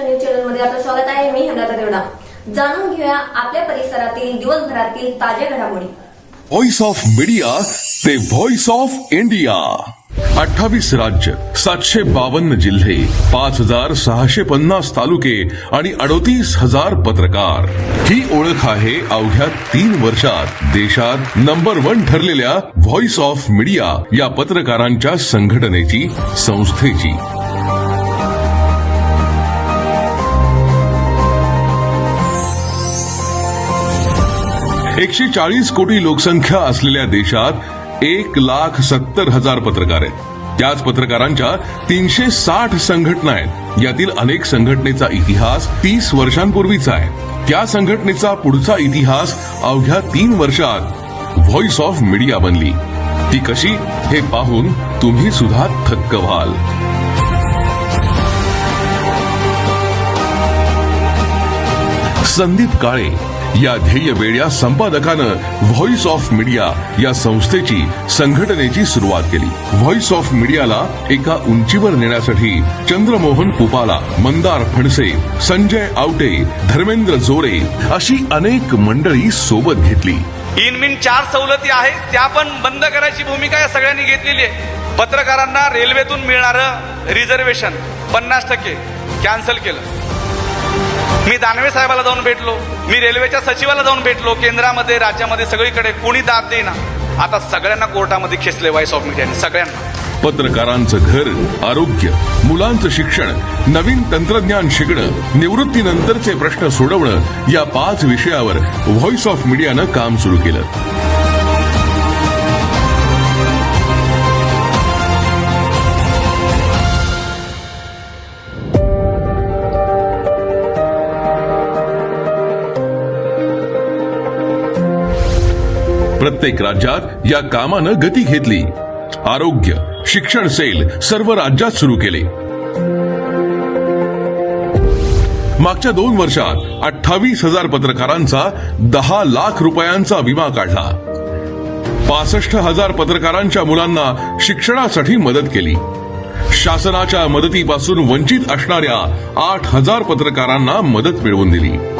Maharashtra news चॅनलमध्ये आपलं स्वागत आहे. मी हनाता देवडा जाणून घेऊया आपल्या परिसरातील दिवसभरातील घडामोडी. व्हॉइस ऑफ मीडिया ते व्हॉइस ऑफ इंडिया अठ्ठावीस राज्य सातशे बावन्न जिल्हे पाच हजार सहाशे पन्नास तालुके आणि अडोतीस हजार पत्रकार. ही ओळख आहे अवघ्या तीन वर्षात देशात नंबर वन ठरलेल्या व्हॉइस ऑफ मीडिया या पत्रकारांच्या संघटनेची संस्थेची. एकशे चाळीस कोटी लोकसंख्या असलेल्या देशात एक लाख सत्तर हजार पत्रकार आहेत. त्याच पत्रकारांच्या तीनशे साठ संघटना आहेत. यातील अनेक संघटनेचा इतिहास तीस वर्षांपूर्वीचा आहे. त्या संघटनेचा पुढचा इतिहास अवघ्या तीन वर्षात व्हॉइस ऑफ मीडिया बनली. ती कशी हे पाहून तुम्ही सुद्धा थक्क व्हाल. संदीप काळे या ध्येय वेड्या संपादकानं व्हॉइस ऑफ मीडिया या संस्थेची संघटनेची सुरुवात केली. व्हॉइस ऑफ मीडियाला एका उंचीवर नेण्यासाठी चंद्रमोहन पुपाला मंदार फणसे संजय आवटे धर्मेंद्र जोरे अशी अनेक मंडळी सोबत घेतली. इन मिन चार सवलती आहेत त्या पण बंद करायची भूमिका या सगळ्यांनी घेतलेली आहे. पत्रकारांना रेल्वेतून मिळणारं रिझर्वेशन पन्नास टक्के कॅन्सल केलं. मी दानवे साहेबाला जाऊन भेटलो. मी रेल्वेच्या सचिवाला जाऊन भेटलो. केंद्रामध्ये राज्यामध्ये सगळीकडे. कोणी दाद देईना. आता सगळ्यांना कोर्टामध्ये खेचले व्हॉइस ऑफ मीडियाने सगळ्यांना. पत्रकारांचं घर आरोग्य मुलांचं शिक्षण नवीन तंत्रज्ञान शिकणं निवृत्तीनंतरचे प्रश्न सोडवणं या पाच विषयावर व्हॉइस ऑफ मीडियानं काम सुरू केलं. प्रत्येक राज्यात या कामानं गती घेतली. आरोग्य शिक्षण सेल सर्व राज्यात सुरू केले. मागच्या दोन वर्षात अठ्ठावीस हजार पत्रकारांचा दहा लाख रुपयांचा विमा काढला. पासष्ट हजार पत्रकारांच्या मुलांना शिक्षणासाठी मदत केली. शासनाच्या मदतीपासून वंचित असणाऱ्या आठ हजार पत्रकारांना मदत मिळवून दिली.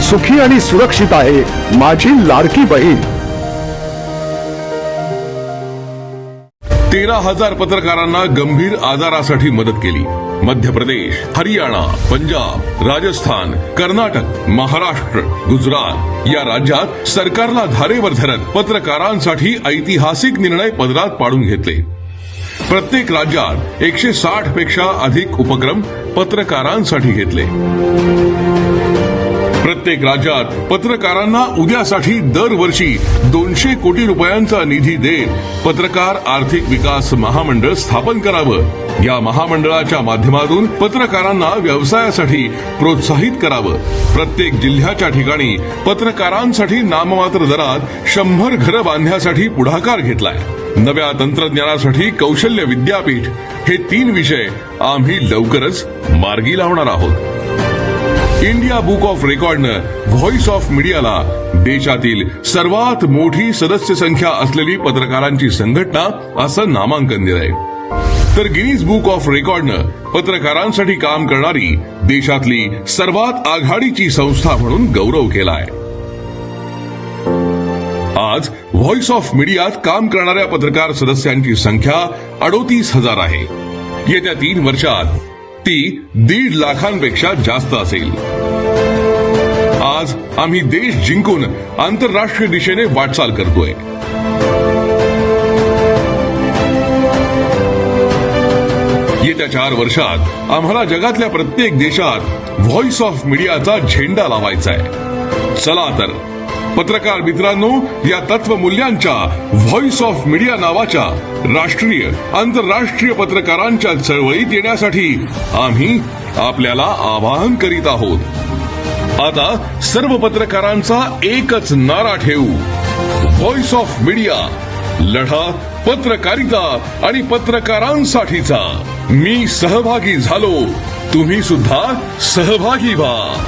सुखी आणि सुरक्षित आहे माझी लाडकी बहीण. तेरा हजार पत्रकारांना गंभीर आजारासाठी मदत केली. मध्य प्रदेश हरियाणा पंजाब राजस्थान कर्नाटक महाराष्ट्र गुजरात या राज्यात सरकारला धारेवर धरत पत्रकारांसाठी ऐतिहासिक निर्णय पदरात पाडून घेतले. प्रत्येक राज्यात एकशे साठपेक्षा अधिक उपक्रम पत्रकारांसाठी घेतले. प्रत्येक राज्यात पत्रकारांना उद्यासाठी दरवर्षी दोनशे कोटी रुपयांचा निधी देत पत्रकार आर्थिक विकास महामंडळ स्थापन करावं. या महामंडळाच्या माध्यमातून पत्रकारांना व्यवसायासाठी प्रोत्साहित करावं. प्रत्येक जिल्ह्याच्या ठिकाणी पत्रकारांसाठी नाममात्र दरात शंभर घरं बांधण्यासाठी पुढाकार घेतलाय. नव्या तंत्रज्ञानासाठी कौशल्य विद्यापीठ हे तीन विषय आम्ही लवकरच मार्गी लावणार आहोत. इंडिया बुक ऑफ रेकॉर्डनं व्हॉइस ऑफ मीडियाला देशातील सर्वात मोठी सदस्य संख्या असलेली पत्रकारांची संघटना असं नामांकन दिलंय. तर गिनीज बुक ऑफ रेकॉर्डनं पत्रकारांसाठी काम करणारी देशातली सर्वात आघाडीची संस्था म्हणून गौरव केलाय. आज व्हॉइस ऑफ मीडियात काम करणाऱ्या पत्रकार सदस्यांची संख्या अडोतीस हजार आहे. येत्या तीन वर्षात ती दीड लाखांपेक्षा जास्त असेल. आज आम्ही देश जिंकून आंतरराष्ट्रीय दिशेने वाटचाल करतोय. येत्या चार वर्षात आम्हाला जगातल्या प्रत्येक देशात व्हॉइस ऑफ मीडियाचा झेंडा लावायचा आहे चला तर पत्रकार मित्रांनो या तत्वमूल्यांच्या व्हॉइस ऑफ मीडिया नावाच्या राष्ट्रीय आंतरराष्ट्रीय पत्रकारांच्या चळवळीत येण्यासाठी आम्ही आपल्याला आवाहन करीत आहोत. आता सर्व पत्रकारांचा एकच नारा ठेवू. व्हॉइस ऑफ मीडिया लढा पत्रकारिता आणि पत्रकारांसाठीचा. मी सहभागी झालो. तुम्ही सुद्धा सहभागी व्हा.